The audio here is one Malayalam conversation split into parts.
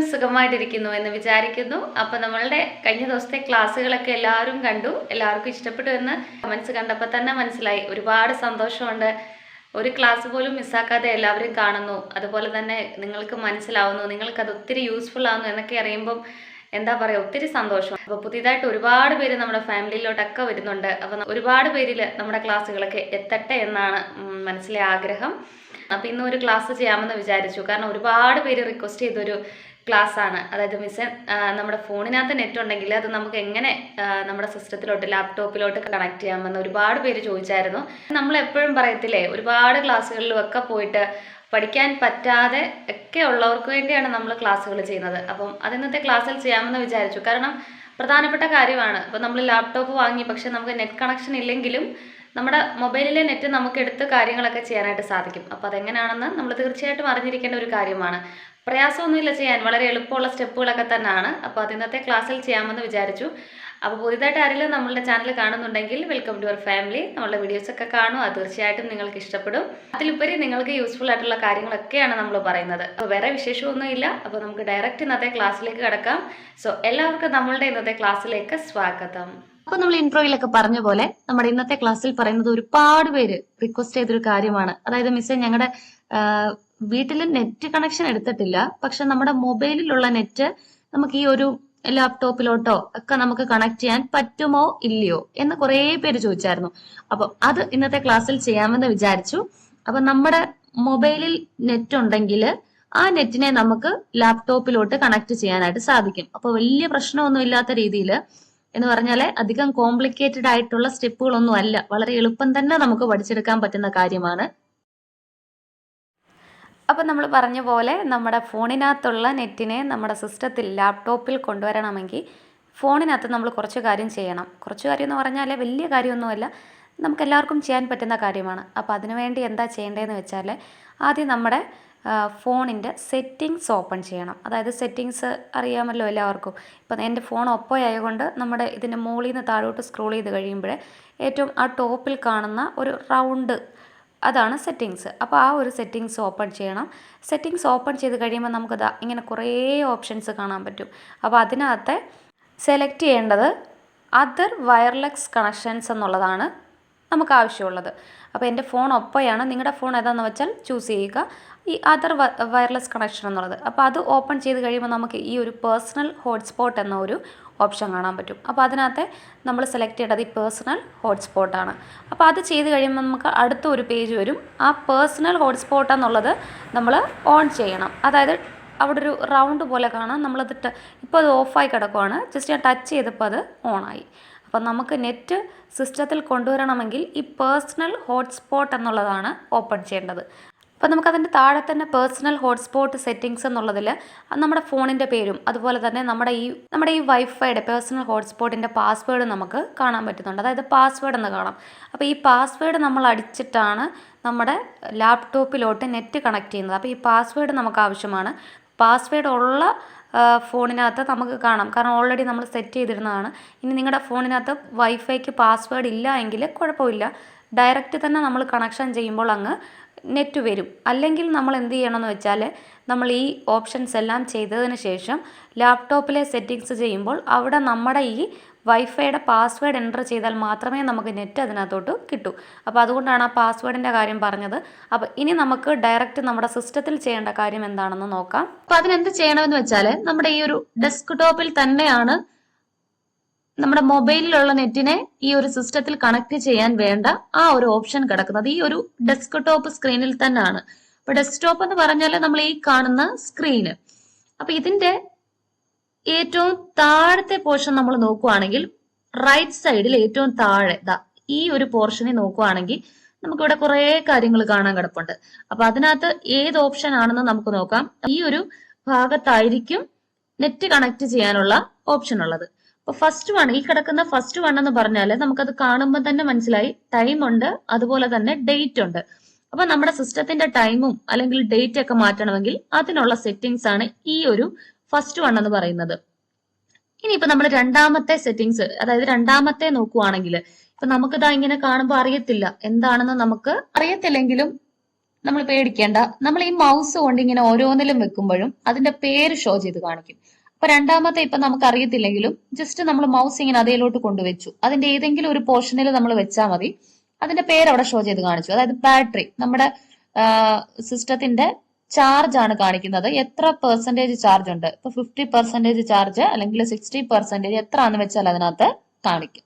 എല്ലാവരും സുഖമായിട്ടിരിക്കുന്നു എന്ന് വിചാരിക്കുന്നു. അപ്പൊ നമ്മളുടെ കഴിഞ്ഞ ദിവസത്തെ ക്ലാസ്സുകളൊക്കെ എല്ലാവരും കണ്ടു. എല്ലാവർക്കും ഇഷ്ടപ്പെട്ടു എന്ന് കമൻസ് കണ്ടപ്പോൾ തന്നെ മനസ്സിലായി. ഒരുപാട് സന്തോഷമുണ്ട്. ഒരു ക്ലാസ് പോലും മിസ്സാക്കാതെ എല്ലാവരും കാണുന്നു. അതുപോലെ തന്നെ നിങ്ങൾക്ക് മനസ്സിലാവുന്നു. നിങ്ങൾക്ക് അത് ഒത്തിരി യൂസ്ഫുൾ ആവുന്നു എന്നൊക്കെ അറിയുമ്പം എന്താ പറയുക ഒത്തിരി സന്തോഷം. അപ്പോൾ പുതിയതായിട്ട് ഒരുപാട് പേര് നമ്മുടെ ഫാമിലിയിലോട്ടൊക്കെ വരുന്നുണ്ട്. അപ്പോൾ ഒരുപാട് പേരിൽ നമ്മുടെ ക്ലാസ്സുകളൊക്കെ എത്തട്ടെ എന്നാണ് മനസ്സിലെ ആഗ്രഹം. അപ്പോൾ ഇന്ന് ഒരു ക്ലാസ് ചെയ്യാമെന്ന് വിചാരിച്ചു. കാരണം ഒരുപാട് പേര് റിക്വസ്റ്റ് ചെയ്തൊരു ക്ലാസ് ആണ് അതായത് മിസ് നമ്മുടെ ഫോണിനകത്ത് നെറ്റ് ഉണ്ടെങ്കിൽ അത് നമുക്ക് എങ്ങനെ നമ്മുടെ സിസ്റ്റത്തിലോട്ട് ലാപ്ടോപ്പിലോട്ട് കണക്ട് ചെയ്യാമെന്ന് ഒരുപാട് പേര് ചോദിച്ചായിരുന്നു. നമ്മൾ എപ്പോഴും പറയത്തില്ലേ ഒരുപാട് ക്ലാസ്സുകളിലും ഒക്കെ പോയിട്ട് പഠിക്കാൻ പറ്റാതെ ഒക്കെ ഉള്ളവർക്ക് വേണ്ടിയാണ് നമ്മൾ ക്ലാസ്സുകൾ ചെയ്യുന്നത്. അപ്പം അത് ഇന്നത്തെ ക്ലാസ്സിൽ ചെയ്യാമെന്ന് വിചാരിച്ചു. കാരണം പ്രധാനപ്പെട്ട കാര്യമാണ്. ഇപ്പം നമ്മൾ ലാപ്ടോപ്പ് വാങ്ങി പക്ഷെ നമുക്ക് നെറ്റ് കണക്ഷൻ ഇല്ലെങ്കിലും നമ്മുടെ മൊബൈലിലെ നെറ്റ് നമുക്ക് എടുത്ത് കാര്യങ്ങളൊക്കെ ചെയ്യാനായിട്ട് സാധിക്കും. അപ്പോൾ അതെങ്ങനെയാണെന്ന് നമ്മൾ തീർച്ചയായിട്ടും അറിഞ്ഞിരിക്കേണ്ട ഒരു കാര്യമാണ്. പ്രയാസമൊന്നുമില്ല ചെയ്യാൻ. വളരെ എളുപ്പമുള്ള സ്റ്റെപ്പുകളൊക്കെ തന്നെയാണ് അപ്പോൾ അത് ഇന്നത്തെ ക്ലാസ്സിൽ ചെയ്യാമെന്ന് വിചാരിച്ചു. അപ്പോൾ പുതിയതായിട്ട് ആരെങ്കിലും നമ്മളുടെ ചാനൽ കാണുന്നുണ്ടെങ്കിൽ വെൽക്കം ടു അവർ ഫാമിലി നമ്മളുടെ വീഡിയോസൊക്കെ കാണും. അത് തീർച്ചയായിട്ടും നിങ്ങൾക്ക് ഇഷ്ടപ്പെടും. അതിലുപരി നിങ്ങൾക്ക് യൂസ്ഫുൾ ആയിട്ടുള്ള കാര്യങ്ങളൊക്കെയാണ് നമ്മൾ പറയുന്നത്. അപ്പോൾ വേറെ വിശേഷമൊന്നുമില്ല. അപ്പോൾ നമുക്ക് ഡയറക്റ്റ് ഇന്നത്തെ ക്ലാസ്സിലേക്ക് കിടക്കാം. സോ എല്ലാവർക്കും നമ്മളുടെ ഇന്നത്തെ ക്ലാസ്സിലേക്ക് സ്വാഗതം. അപ്പൊ നമ്മൾ ഇൻട്രോയിലൊക്കെ പറഞ്ഞ പോലെ നമ്മുടെ ഇന്നത്തെ ക്ലാസ്സിൽ പറയുന്നത് ഒരുപാട് പേര് റിക്വസ്റ്റ് ചെയ്തൊരു കാര്യമാണ്. അതായത് മിസ്സേ ഞങ്ങളുടെ വീട്ടിൽ നെറ്റ് കണക്ഷൻ എടുത്തിട്ടില്ല. പക്ഷെ നമ്മുടെ മൊബൈലിലുള്ള നെറ്റ് നമുക്ക് ഈ ഒരു ലാപ്ടോപ്പിലോട്ടോ ഒക്കെ നമുക്ക് കണക്ട് ചെയ്യാൻ പറ്റുമോ ഇല്ലയോ എന്ന് കുറേ പേര് ചോദിച്ചായിരുന്നു. അപ്പൊ അത് ഇന്നത്തെ ക്ലാസ്സിൽ ചെയ്യാമെന്ന് വിചാരിച്ചു. അപ്പൊ നമ്മുടെ മൊബൈലിൽ നെറ്റ് ഉണ്ടെങ്കിൽ ആ നെറ്റിനെ നമുക്ക് ലാപ്ടോപ്പിലോട്ട് കണക്ട് ചെയ്യാനായിട്ട് സാധിക്കും. അപ്പൊ വലിയ പ്രശ്നമൊന്നും ഇല്ലാത്ത രീതിയിൽ എന്ന് പറഞ്ഞാൽ അധികം കോംപ്ലിക്കേറ്റഡ് ആയിട്ടുള്ള സ്റ്റെപ്പുകളൊന്നും അല്ല. വളരെ എളുപ്പം തന്നെ നമുക്ക് പഠിച്ചെടുക്കാൻ പറ്റുന്ന കാര്യമാണ്. അപ്പം നമ്മൾ പറഞ്ഞ പോലെ നമ്മുടെ ഫോണിനകത്തുള്ള നെറ്റിനെ നമ്മുടെ സിസ്റ്റത്തിൽ ലാപ്ടോപ്പിൽ കൊണ്ടുവരണമെങ്കിൽ ഫോണിനകത്ത് നമ്മൾ കുറച്ച് കാര്യം ചെയ്യണം. കുറച്ച് കാര്യം എന്ന് പറഞ്ഞാൽ വലിയ കാര്യമൊന്നുമല്ല. നമുക്ക് എല്ലാവർക്കും ചെയ്യാൻ പറ്റുന്ന കാര്യമാണ്. അപ്പോൾ അതിനുവേണ്ടി എന്താ ചെയ്യേണ്ടതെന്ന് വെച്ചാൽ ആദ്യം നമ്മുടെ ഫോണിന്റെ സെറ്റിങ്സ് ഓപ്പൺ ചെയ്യണം. അതായത് സെറ്റിങ്സ് അറിയാമല്ലോ എല്ലാവർക്കും. ഇപ്പം എന്റെ ഫോൺ ഒപ്പോ ആയതുകൊണ്ട് നമ്മുടെ ഇതിന്റെ മുകളിൽ നിന്ന് താഴോട്ട് സ്ക്രോൾ ചെയ്ത് കഴിയുമ്പോൾ ഏറ്റവും ആ ടോപ്പിൽ കാണുന്ന ഒരു റൗണ്ട് അതാണ് സെറ്റിങ്സ് അപ്പോൾ ആ ഒരു സെറ്റിങ്സ് ഓപ്പൺ ചെയ്യണം. സെറ്റിങ്സ് ഓപ്പൺ ചെയ്ത് കഴിയുമ്പോൾ നമുക്കത് ഇങ്ങനെ കുറേ ഓപ്ഷൻസ് കാണാൻ പറ്റും. അപ്പോൾ അതിനകത്ത് സെലക്ട് ചെയ്യേണ്ടത് അതർ വയർലെസ് കണക്ഷൻസ് എന്നുള്ളതാണ് നമുക്ക് ആവശ്യമുള്ളത്. അപ്പോൾ എന്റെ ഫോൺ ഒപ്പയാണ്. നിങ്ങളുടെ ഫോൺ ഏതാണെന്ന് വെച്ചാൽ ചൂസ് ചെയ്യുക. ഈ അതർ വയർലെസ് കണക്ഷൻ എന്നുള്ളത്. അപ്പോൾ അത് ഓപ്പൺ ചെയ്ത് കഴിയുമ്പോൾ നമുക്ക് ഈ ഒരു പേഴ്സണൽ ഹോട്ട്സ്പോട്ട് എന്ന ഒരു ഓപ്ഷൻ കാണാൻ പറ്റും. അപ്പോൾ അതിനകത്ത് നമ്മൾ സെലക്ട് ചെയ്യേണ്ടത് ഈ പേഴ്സണൽ ഹോട്ട്സ്പോട്ടാണ് അപ്പോൾ അത് ചെയ്ത് കഴിയുമ്പോൾ നമുക്ക് അടുത്ത ഒരു പേജ് വരും. ആ പേഴ്സണൽ ഹോട്ട്സ്പോട്ട് എന്നുള്ളത് നമ്മൾ ഓൺ ചെയ്യണം. അതായത് അവിടെ ഒരു റൗണ്ട് പോലെ കാണാം. നമ്മളത് ഇപ്പോൾ അത് ഓഫായി കിടക്കുവാണ്. ജസ്റ്റ് ഞാൻ ടച്ച് ചെയ്തപ്പോൾ അത് ഓണായി അപ്പം നമുക്ക് നെറ്റ് സിസ്റ്റത്തിൽ കൊണ്ടുവരണമെങ്കിൽ ഈ പേഴ്സണൽ ഹോട്ട്സ്പോട്ട് എന്നുള്ളതാണ് ഓപ്പൺ ചെയ്യേണ്ടത്. അപ്പോൾ നമുക്കതിന്റെ താഴെ തന്നെ പേഴ്സണൽ ഹോട്ട്സ്പോട്ട് സെറ്റിങ്സ് എന്നുള്ളതിൽ നമ്മുടെ ഫോണിന്റെ പേരും അതുപോലെ തന്നെ നമ്മുടെ ഈ നമ്മുടെ ഈ വൈഫൈയുടെ പേഴ്സണൽ ഹോട്ട്സ്പോട്ടിന്റെ പാസ്വേഡ് നമുക്ക് കാണാൻ പറ്റുന്നുണ്ട്. അതായത് പാസ്വേഡ് എന്ന് കാണാം. അപ്പോൾ ഈ പാസ്വേഡ് നമ്മൾ അടിച്ചിട്ടാണ് നമ്മുടെ ലാപ്ടോപ്പിലോട്ട് നെറ്റ് കണക്ട് ചെയ്യുന്നത്. അപ്പോൾ ഈ പാസ്വേഡ് നമുക്ക് ആവശ്യമാണ്. പാസ്വേഡ് ഉള്ള ഫോണിനകത്ത് നമുക്ക് കാണാം. കാരണം ഓൾറെഡി നമ്മൾ സെറ്റ് ചെയ്തിരുന്നതാണ്. ഇനി നിങ്ങളുടെ ഫോണിനകത്ത് വൈഫൈക്ക് പാസ്വേഡ് ഇല്ല എങ്കിൽ കുഴപ്പമില്ല. ഡയറക്റ്റ് തന്നെ നമ്മൾ കണക്ഷൻ ചെയ്യുമ്പോൾ അങ്ങ് നെറ്റ് വരും. അല്ലെങ്കിൽ നമ്മൾ എന്ത് ചെയ്യണമെന്ന് വെച്ചാൽ നമ്മൾ ഈ ഓപ്ഷൻസ് എല്ലാം ചെയ്തതിന് ശേഷം ലാപ്ടോപ്പിലെ സെറ്റിങ്സ് ചെയ്യുമ്പോൾ അവിടെ നമ്മുടെ ഈ വൈഫൈയുടെ പാസ്വേഡ് എന്റർ ചെയ്താൽ മാത്രമേ നമുക്ക് നെറ്റ് അതിനകത്തോട്ട് കിട്ടൂ. അപ്പോൾ അതുകൊണ്ടാണ് ആ പാസ്വേഡിന്റെ കാര്യം പറഞ്ഞത്. അപ്പോൾ ഇനി നമുക്ക് ഡയറക്റ്റ് നമ്മുടെ സിസ്റ്റത്തിൽ ചെയ്യേണ്ട കാര്യം എന്താണെന്ന് നോക്കാം. അപ്പോൾ അതിനെന്ത് ചെയ്യണമെന്ന് വെച്ചാൽ നമ്മുടെ ഈ ഒരു ഡെസ്ക്ടോപ്പിൽ തന്നെയാണ് നമ്മുടെ മൊബൈലിലുള്ള നെറ്റിനെ ഈ ഒരു സിസ്റ്റത്തിൽ കണക്ട് ചെയ്യാൻ വേണ്ട ആ ഒരു ഓപ്ഷൻ കിടക്കുന്നത്. ഈ ഒരു ഡെസ്ക്ടോപ്പ് സ്ക്രീനിൽ തന്നെയാണ്. അപ്പൊ ഡെസ്ക്ടോപ്പ് എന്ന് പറഞ്ഞാൽ നമ്മൾ ഈ കാണുന്ന സ്ക്രീന്. അപ്പൊ ഇതിന്റെ ഏറ്റവും താഴത്തെ പോർഷൻ നമ്മൾ നോക്കുവാണെങ്കിൽ റൈറ്റ് സൈഡിൽ ഏറ്റവും താഴെ ഈ ഒരു പോർഷനെ നോക്കുവാണെങ്കിൽ നമുക്കിവിടെ കുറെ കാര്യങ്ങൾ കാണാൻ കിടപ്പുണ്ട്. അപ്പൊ അതിനകത്ത് ഏത് ഓപ്ഷൻ ആണെന്ന് നമുക്ക് നോക്കാം. ഈ ഒരു ഭാഗത്തായിരിക്കും നെറ്റ് കണക്ട് ചെയ്യാനുള്ള ഓപ്ഷൻ ഉള്ളത്. അപ്പൊ ഫസ്റ്റ് വൺ ഈ കിടക്കുന്ന ഫസ്റ്റ് വൺ എന്ന് പറഞ്ഞാൽ നമുക്കത് കാണുമ്പോൾ തന്നെ മനസ്സിലായി. ടൈം ഉണ്ട്. അതുപോലെ തന്നെ ഡേറ്റ് ഉണ്ട്. അപ്പൊ നമ്മുടെ സിസ്റ്റത്തിന്റെ ടൈമും അല്ലെങ്കിൽ ഡേറ്റ് ഒക്കെ മാറ്റണമെങ്കിൽ അതിനുള്ള സെറ്റിംഗ്സ് ആണ് ഈ ഒരു ഫസ്റ്റ് വൺ എന്ന് പറയുന്നത്. ഇനിയിപ്പോ നമ്മൾ രണ്ടാമത്തെ സെറ്റിംഗ്സ് അതായത് രണ്ടാമത്തെ നോക്കുവാണെങ്കിൽ ഇപ്പൊ നമുക്കിതാ ഇങ്ങനെ കാണുമ്പോൾ അറിയത്തില്ല. എന്താണെന്ന് നമുക്ക് അറിയത്തില്ലെങ്കിലും നമ്മൾ പേടിക്കേണ്ട. നമ്മൾ ഈ മൗസ് കൊണ്ട് ഇങ്ങനെ ഓരോന്നിലും വെക്കുമ്പോഴും അതിന്റെ പേര് ഷോ ചെയ്ത് കാണിക്കും. അപ്പൊ രണ്ടാമത്തെ ഇപ്പൊ നമുക്ക് അറിയത്തില്ലെങ്കിലും ജസ്റ്റ് നമ്മൾ മൗസ് ഇങ്ങനെ അതേലോട്ട് കൊണ്ടുവച്ചു. അതിന്റെ ഏതെങ്കിലും ഒരു പോർഷനിൽ നമ്മൾ വെച്ചാൽ മതി. അതിന്റെ പേര് അവിടെ ഷോ ചെയ്ത് കാണിച്ചു. അതായത് ബാറ്ററി നമ്മുടെ സിസ്റ്റത്തിന്റെ ചാർജ് ആണ് കാണിക്കുന്നത്. എത്ര പെർസെന്റേജ് ചാർജ് ഉണ്ട്? ഇപ്പൊ ഫിഫ്റ്റി പെർസെന്റേജ് ചാർജ് അല്ലെങ്കിൽ സിക്സ്റ്റി പെർസെന്റേജ് എത്ര ആണെന്ന് വെച്ചാൽ അതിനകത്ത് കാണിക്കും.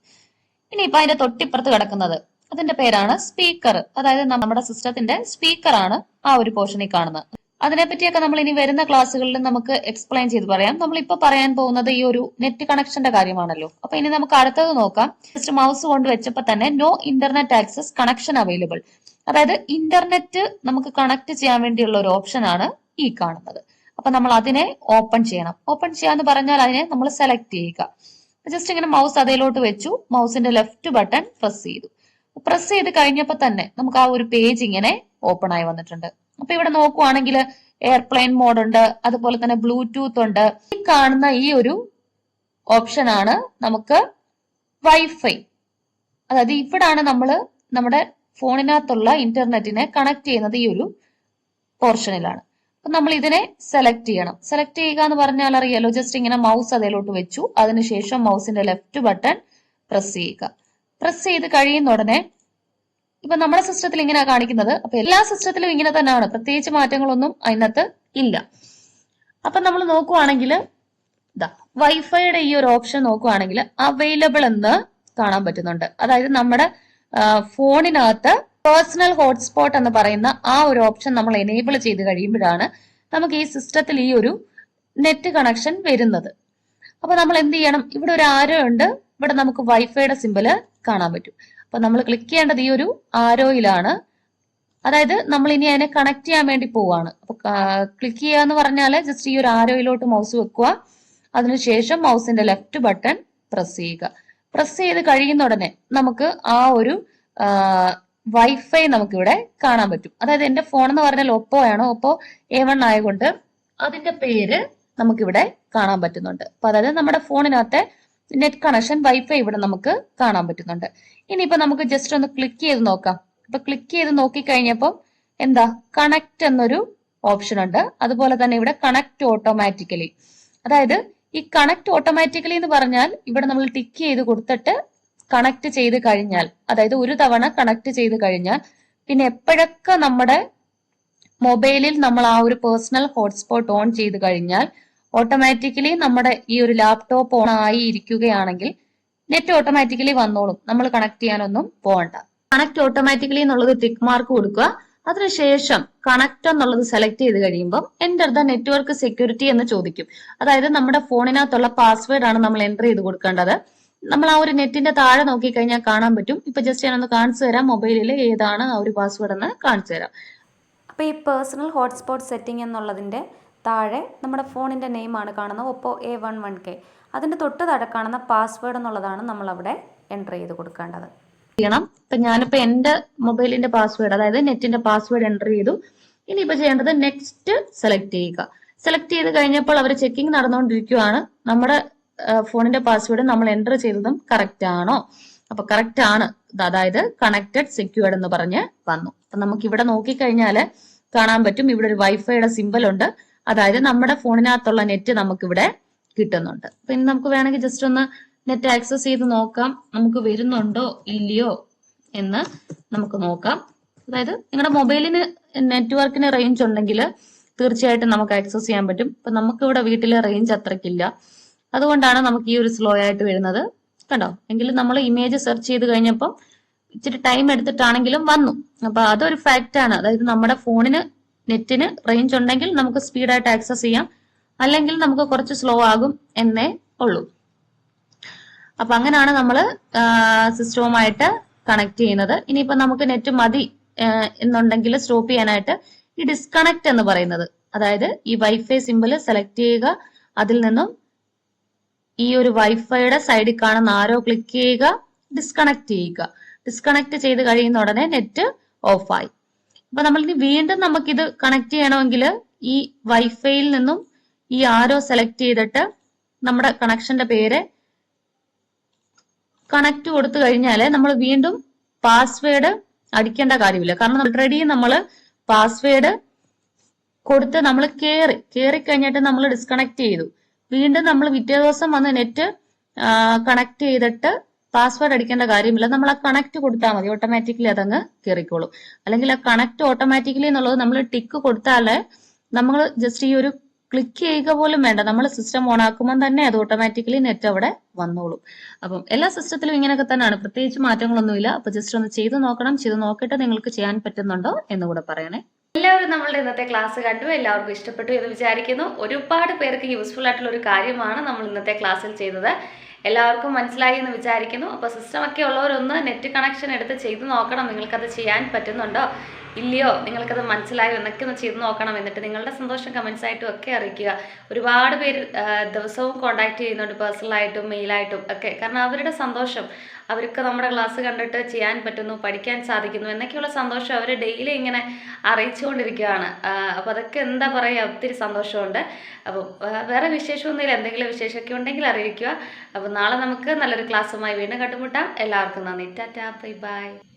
ഇനി ഇപ്പൊ അതിന്റെ തൊട്ടിപ്പുറത്ത് കിടക്കുന്നത്. അതിന്റെ പേരാണ് സ്പീക്കർ അതായത് നമ്മുടെ സിസ്റ്റത്തിന്റെ സ്പീക്കർ ആണ് ആ ഒരു പോർഷനിൽ കാണുന്നത്. അതിനെപ്പറ്റിയൊക്കെ നമ്മൾ ഇനി വരുന്ന ക്ലാസ്സുകളിൽ നമുക്ക് എക്സ്പ്ലെയിൻ ചെയ്ത് പറയാം. നമ്മൾ ഇപ്പൊ പറയാൻ പോകുന്നത് ഈ ഒരു നെറ്റ് കണക്ഷന്റെ കാര്യമാണല്ലോ. അപ്പൊ ഇനി നമുക്ക് അടുത്തത് നോക്കാം. ജസ്റ്റ് മൗസ് കൊണ്ട് വെച്ചപ്പോ തന്നെ no internet access connection available അതായത് ഇന്റർനെറ്റ് നമുക്ക് കണക്ട് ചെയ്യാൻ വേണ്ടിയുള്ള ഒരു ഓപ്ഷൻ ആണ് ഈ കാണുന്നത്. അപ്പൊ നമ്മൾ അതിനെ ഓപ്പൺ ചെയ്യണം. ഓപ്പൺ ചെയ്യാന്ന് പറഞ്ഞാൽ അതിനെ നമ്മൾ സെലക്ട് ചെയ്യുക. ജസ്റ്റ് ഇങ്ങനെ മൗസ് അതിലോട്ട് വെച്ചു. മൗസിന്റെ ലെഫ്റ്റ് ബട്ടൺ പ്രസ് ചെയ്തു. പ്രസ് ചെയ്ത് കഴിഞ്ഞപ്പോൾ തന്നെ നമുക്ക് ആ ഒരു പേജ് ഇങ്ങനെ ഓപ്പൺ ആയി വന്നിട്ടുണ്ട്. അപ്പൊ ഇവിടെ നോക്കുവാണെങ്കിൽ എയർപ്ലെയിൻ മോഡ് ഉണ്ട് അതുപോലെ തന്നെ ബ്ലൂടൂത്ത് ഉണ്ട്. ഈ കാണുന്ന ഈ ഒരു ഓപ്ഷൻ ആണ് നമുക്ക് വൈഫൈ അതായത് ഇവിടാണ് നമ്മൾ നമ്മുടെ ഫോണിനകത്തുള്ള ഇന്റർനെറ്റിനെ കണക്ട് ചെയ്യുന്നത് ഈ ഒരു പോർഷനിലാണ് അപ്പൊ നമ്മൾ ഇതിനെ സെലക്ട് ചെയ്യണം. സെലക്ട് ചെയ്യുക എന്ന് പറഞ്ഞാൽ അറിയാലോ ജസ്റ്റ് ഇങ്ങനെ മൗസ് അതിലോട്ട് വെച്ചു. അതിനുശേഷം മൗസിന്റെ ലെഫ്റ്റ് ബട്ടൺ പ്രസ് ചെയ്യുക. പ്രസ് ചെയ്ത് കഴിയുന്ന ഉടനെ ഇപ്പൊ നമ്മുടെ സിസ്റ്റത്തിൽ ഇങ്ങനെയാണ് കാണിക്കുന്നത്. അപ്പൊ എല്ലാ സിസ്റ്റത്തിലും ഇങ്ങനെ തന്നെയാണ്. പ്രത്യേകിച്ച് മാറ്റങ്ങളൊന്നും അതിനകത്ത് ഇല്ല. അപ്പൊ നമ്മൾ നോക്കുവാണെങ്കിൽ വൈഫൈയുടെ ഈ ഒരു ഓപ്ഷൻ നോക്കുവാണെങ്കിൽ അവൈലബിൾ എന്ന് കാണാൻ പറ്റുന്നുണ്ട്. അതായത് നമ്മുടെ ഫോണിനകത്ത് പേഴ്സണൽ ഹോട്ട്സ്പോട്ട് എന്ന് പറയുന്ന ആ ഒരു ഓപ്ഷൻ നമ്മൾ എനേബിൾ ചെയ്ത് കഴിയുമ്പോഴാണ് നമുക്ക് ഈ സിസ്റ്റത്തിൽ ഈ ഒരു നെറ്റ് കണക്ഷൻ വരുന്നത്. അപ്പൊ നമ്മൾ എന്ത് ചെയ്യണം? ഇവിടെ ഒരു ആരോ ഉണ്ട്. ഇവിടെ നമുക്ക് വൈഫൈയുടെ സിമ്പിൾ കാണാൻ പറ്റും. അപ്പൊ നമ്മൾ ക്ലിക്ക് ചെയ്യേണ്ടത് ഈ ഒരു ആരോയിലാണ് അതായത് നമ്മൾ ഇനി അതിനെ കണക്ട് ചെയ്യാൻ വേണ്ടി പോവാണ്. അപ്പൊ ക്ലിക്ക് ചെയ്യുക എന്ന് പറഞ്ഞാൽ ജസ്റ്റ് ഈ ഒരു ആരോയിലോട്ട് മൗസ് വെക്കുക. അതിനുശേഷം മൗസിന്റെ ലെഫ്റ്റ് ബട്ടൺ പ്രസ് ചെയ്യുക. പ്രസ് ചെയ്ത് കഴിയുന്ന ഉടനെ നമുക്ക് ആ ഒരു വൈഫൈ നമുക്കിവിടെ കാണാൻ പറ്റും. അതായത് എന്റെ ഫോൺ എന്ന് പറഞ്ഞാൽ ഒപ്പോ ആണ്. ഒപ്പോ എ വൺ ആയതുകൊണ്ട് അതിന്റെ പേര് നമുക്കിവിടെ കാണാൻ പറ്റുന്നുണ്ട്. അപ്പൊ അതായത് നമ്മുടെ ഫോണിനകത്തെ നെറ്റ് കണക്ഷൻ വൈഫൈ ഇവിടെ നമുക്ക് കാണാൻ പറ്റുന്നുണ്ട്. ഇനിയിപ്പോ നമുക്ക് ജസ്റ്റ് ഒന്ന് ക്ലിക്ക് ചെയ്ത് നോക്കാം. അപ്പൊ ക്ലിക്ക് ചെയ്ത് നോക്കി കഴിഞ്ഞപ്പോൾ എന്താ? കണക്ട് എന്നൊരു ഓപ്ഷൻ ഉണ്ട്. അതുപോലെ തന്നെ ഇവിടെ കണക്ട് ഓട്ടോമാറ്റിക്കലി അതായത് ഈ കണക്ട് ഓട്ടോമാറ്റിക്കലി എന്ന് പറഞ്ഞാൽ ഇവിടെ നമ്മൾ ടിക്ക് ചെയ്ത് കൊടുത്തിട്ട് കണക്ട് ചെയ്ത് കഴിഞ്ഞാൽ അതായത് ഒരു തവണ കണക്ട് ചെയ്ത് കഴിഞ്ഞാൽ പിന്നെ എപ്പോഴൊക്കെ നമ്മുടെ മൊബൈലിൽ നമ്മൾ ആ ഒരു പേഴ്സണൽ ഹോട്ട്സ്പോട്ട് ഓൺ ചെയ്ത് കഴിഞ്ഞാൽ ഓട്ടോമാറ്റിക്കലി നമ്മുടെ ഈ ഒരു ലാപ്ടോപ്പ് ഓൺ ആയി ഇരിക്കുകയാണെങ്കിൽ നെറ്റ് ഓട്ടോമാറ്റിക്കലി വന്നോളും. നമ്മൾ കണക്ട് ചെയ്യാനൊന്നും പോകണ്ട കണക്ട് ഓട്ടോമാറ്റിക്കലി എന്നുള്ളത് ടിക്ക് മാർക്ക് കൊടുക്കുക. അതിനുശേഷം കണക്ട് എന്നുള്ളത് സെലക്ട് ചെയ്ത് കഴിയുമ്പോൾ എന്റർ ദ നെറ്റ്വർക്ക് സെക്യൂരിറ്റി എന്ന് ചോദിക്കും. അതായത് നമ്മുടെ ഫോണിനകത്തുള്ള പാസ്വേഡ് ആണ് നമ്മൾ എന്റർ ചെയ്ത് കൊടുക്കേണ്ടത്. നമ്മൾ ആ ഒരു നെറ്റിന്റെ താഴെ നോക്കിക്കഴിഞ്ഞാൽ കാണാൻ പറ്റും. ഇപ്പൊ ജസ്റ്റ് ഞാനൊന്ന് കാണിച്ചു തരാം മൊബൈലിൽ ഏതാണ് ആ ഒരു പാസ്വേഡ് എന്ന് കാണിച്ചു തരാം. അപ്പോൾ ഈ പേഴ്സണൽ ഹോട്ട്സ്പോട്ട് സെറ്റിംഗ് എന്നുള്ളതിന്റെ താഴെ നമ്മുടെ ഫോണിന്റെ നെയിമാണ് കാണുന്നത് Oppo A one one K അതിന്റെ തൊട്ട് താഴെ കാണുന്ന പാസ്വേഡ് എന്നുള്ളതാണ് നമ്മൾ അവിടെ എന്റർ ചെയ്ത് കൊടുക്കേണ്ടത്. ചെയ്യണം. ഇപ്പൊ ഞാനിപ്പോ എന്റെ മൊബൈലിന്റെ പാസ്വേഡ് അതായത് നെറ്റിന്റെ പാസ്വേഡ് എന്റർ ചെയ്തു. ഇനിയിപ്പോൾ ചെയ്യേണ്ടത് നെക്സ്റ്റ് സെലക്ട് ചെയ്യുക. സെലക്ട് ചെയ്ത് കഴിഞ്ഞപ്പോൾ അവർ ചെക്കിംഗ് നടന്നുകൊണ്ടിരിക്കുകയാണ് നമ്മുടെ ഫോണിന്റെ പാസ്വേഡ് നമ്മൾ എന്റർ ചെയ്തതും കറക്റ്റ് ആണോ? അപ്പൊ കറക്റ്റ് ആണ്. അതായത് കണക്റ്റഡ് സെക്യൂർഡ് എന്ന് പറഞ്ഞ് വന്നു. അപ്പൊ നമുക്ക് ഇവിടെ നോക്കിക്കഴിഞ്ഞാൽ കാണാൻ പറ്റും. ഇവിടെ ഒരു വൈഫൈയുടെ സിമ്പൽ ഉണ്ട്. അതായത് നമ്മുടെ ഫോണിനകത്തുള്ള നെറ്റ് നമുക്കിവിടെ കിട്ടുന്നുണ്ട്. അപ്പൊ ഇനി നമുക്ക് വേണമെങ്കിൽ ജസ്റ്റ് ഒന്ന് നെറ്റ് ആക്സസ് ചെയ്ത് നോക്കാം. നമുക്ക് വരുന്നുണ്ടോ? ഇല്ലയോ? എന്ന് നമുക്ക് നോക്കാം. അതായത് നിങ്ങളുടെ മൊബൈലിന് നെറ്റ്വർക്കിന് റേഞ്ച് ഉണ്ടെങ്കിൽ തീർച്ചയായിട്ടും നമുക്ക് ആക്സസ് ചെയ്യാൻ പറ്റും. ഇപ്പൊ നമുക്ക് ഇവിടെ വീട്ടിലെ റേഞ്ച് അത്രയ്ക്കില്ല അതുകൊണ്ടാണ് നമുക്ക് ഈ ഒരു സ്ലോ ആയിട്ട് വരുന്നത്. കണ്ടോ? എങ്കിലും നമ്മൾ ഇമേജ് സെർച്ച് ചെയ്ത് കഴിഞ്ഞപ്പം ഇച്ചിരി ടൈം എടുത്തിട്ടാണെങ്കിലും വന്നു. അപ്പൊ അതൊരു ഫാക്റ്റ് ആണ്. അതായത് നമ്മുടെ ഫോണിന് നെറ്റിന് റേഞ്ച് ഉണ്ടെങ്കിൽ നമുക്ക് സ്പീഡായിട്ട് ആക്സസ് ചെയ്യാം. അല്ലെങ്കിൽ നമുക്ക് കുറച്ച് സ്ലോ ആകും എന്നേ ഉള്ളൂ. അപ്പൊ അങ്ങനെയാണ് നമ്മൾ സിസ്റ്റവുമായിട്ട് കണക്ട് ചെയ്യുന്നത്. ഇനിയിപ്പോ നമുക്ക് നെറ്റ് മതി എന്നുണ്ടെങ്കിൽ സ്റ്റോപ്പ് ചെയ്യാനായിട്ട് ഈ ഡിസ്കണക്ട് എന്ന് പറയുന്നത്. അതായത് ഈ വൈഫൈ സിമ്പിൾ സെലക്ട് ചെയ്യുക അതിൽ നിന്നും ഈ ഒരു വൈഫൈയുടെ സൈഡിൽ കാണുന്ന ആരോ ക്ലിക്ക് ചെയ്യുക ഡിസ്കണക്ട് ചെയ്യുക. ഡിസ്കണക്ട് ചെയ്ത് കഴിയുന്ന ഉടനെ നെറ്റ് ഓഫായി അപ്പൊ നമ്മൾ വീണ്ടും നമുക്കിത് കണക്ട് ചെയ്യണമെങ്കിൽ ഈ വൈഫൈയിൽ നിന്നും ഈ ആരോ സെലക്ട് ചെയ്തിട്ട് നമ്മുടെ കണക്ഷന്റെ പേര് കണക്ട് കൊടുത്തു കഴിഞ്ഞാൽ നമ്മൾ വീണ്ടും പാസ്വേഡ് അടിക്കേണ്ട കാര്യമില്ല. കാരണം ഓൾറെഡി നമ്മൾ പാസ്വേഡ് കൊടുത്ത് നമ്മൾ കയറി കയറി കഴിഞ്ഞിട്ട് നമ്മൾ ഡിസ്കണക്ട് ചെയ്തു. വീണ്ടും നമ്മൾ പിറ്റേ ദിവസം വന്ന് നെറ്റ് കണക്ട് ചെയ്തിട്ട് പാസ്വേഡ് അടിക്കേണ്ട കാര്യമില്ല. നമ്മൾ ആ കണക്ട് കൊടുത്താൽ മതി. ഓട്ടോമാറ്റിക്കലി അതങ്ങ് കയറിക്കോളും അല്ലെങ്കിൽ ആ കണക്ട് ഓട്ടോമാറ്റിക്കലി എന്നുള്ളത് നമ്മൾ ടിക്ക് കൊടുത്താലേ നമ്മൾ ജസ്റ്റ് ഈ ഒരു ക്ലിക്ക് ചെയ്യുക പോലും വേണ്ട. നമ്മൾ സിസ്റ്റം ഓൺ ആക്കുമ്പോൾ തന്നെ അത് ഓട്ടോമാറ്റിക്കലി നെറ്റ് അവിടെ വന്നോളും. അപ്പം എല്ലാ സിസ്റ്റത്തിലും ഇങ്ങനെയൊക്കെ തന്നെയാണ്. പ്രത്യേകിച്ച് മാറ്റങ്ങളൊന്നുമില്ല. അപ്പൊ ജസ്റ്റ് ഒന്ന് ചെയ്ത് നോക്കണം. ചെയ്ത് നോക്കിയിട്ട് നിങ്ങൾക്ക് ചെയ്യാൻ പറ്റുന്നുണ്ടോ എന്ന് കൂടെ പറയണേ. എല്ലാവരും നമ്മളുടെ ഇന്നത്തെ ക്ലാസ് കണ്ടു. എല്ലാവർക്കും ഇഷ്ടപ്പെട്ടു എന്ന് വിചാരിക്കുന്നു. ഒരുപാട് പേർക്ക് യൂസ്ഫുൾ ആയിട്ടുള്ള ഒരു കാര്യമാണ് നമ്മൾ ഇന്നത്തെ ക്ലാസ്സിൽ ചെയ്തത്. എല്ലാവർക്കും മനസ്സിലായി എന്ന് വിചാരിക്കുന്നു. അപ്പോൾ സിസ്റ്റമൊക്കെ ഉള്ളവരൊന്ന് നെറ്റ് കണക്ഷൻ എടുത്ത് ചെയ്ത് നോക്കണം. നിങ്ങൾക്കത് ചെയ്യാൻ പറ്റുന്നുണ്ടോ? ഇല്ലയോ? നിങ്ങൾക്കത് മനസ്സിലായോ? എന്നൊക്കെ ഒന്ന് ചെയ്ത് നോക്കണം. എന്നിട്ട് നിങ്ങളുടെ സന്തോഷം കമൻസ് ആയിട്ടും ഒക്കെ അറിയിക്കുക. ഒരുപാട് പേര് ദിവസവും കോണ്ടാക്ട് ചെയ്യുന്നുണ്ട് പേഴ്സണലായിട്ടും മെയിലായിട്ടും ഒക്കെ. കാരണം അവരുടെ സന്തോഷം അവർക്ക് നമ്മുടെ ക്ലാസ് കണ്ടിട്ട് ചെയ്യാൻ പറ്റുന്നു പഠിക്കാൻ സാധിക്കുന്നു എന്നൊക്കെയുള്ള സന്തോഷം അവർ ഡെയിലി ഇങ്ങനെ അറിയിച്ചുകൊണ്ടിരിക്കുകയാണ്. അപ്പോൾ അതൊക്കെ എന്താ പറയുക ഒത്തിരി സന്തോഷമുണ്ട്. അപ്പോൾ വേറെ വിശേഷമൊന്നുമില്ല. എന്തെങ്കിലും വിശേഷമൊക്കെ ഉണ്ടെങ്കിൽ അറിയിക്കുക. അപ്പോൾ നാളെ നമുക്ക് നല്ലൊരു ക്ലാസ്സുമായി വീണ്ടും കണ്ടുമുട്ടാം. എല്ലാവർക്കും നന്ദി. ടാറ്റാ. Bye bye.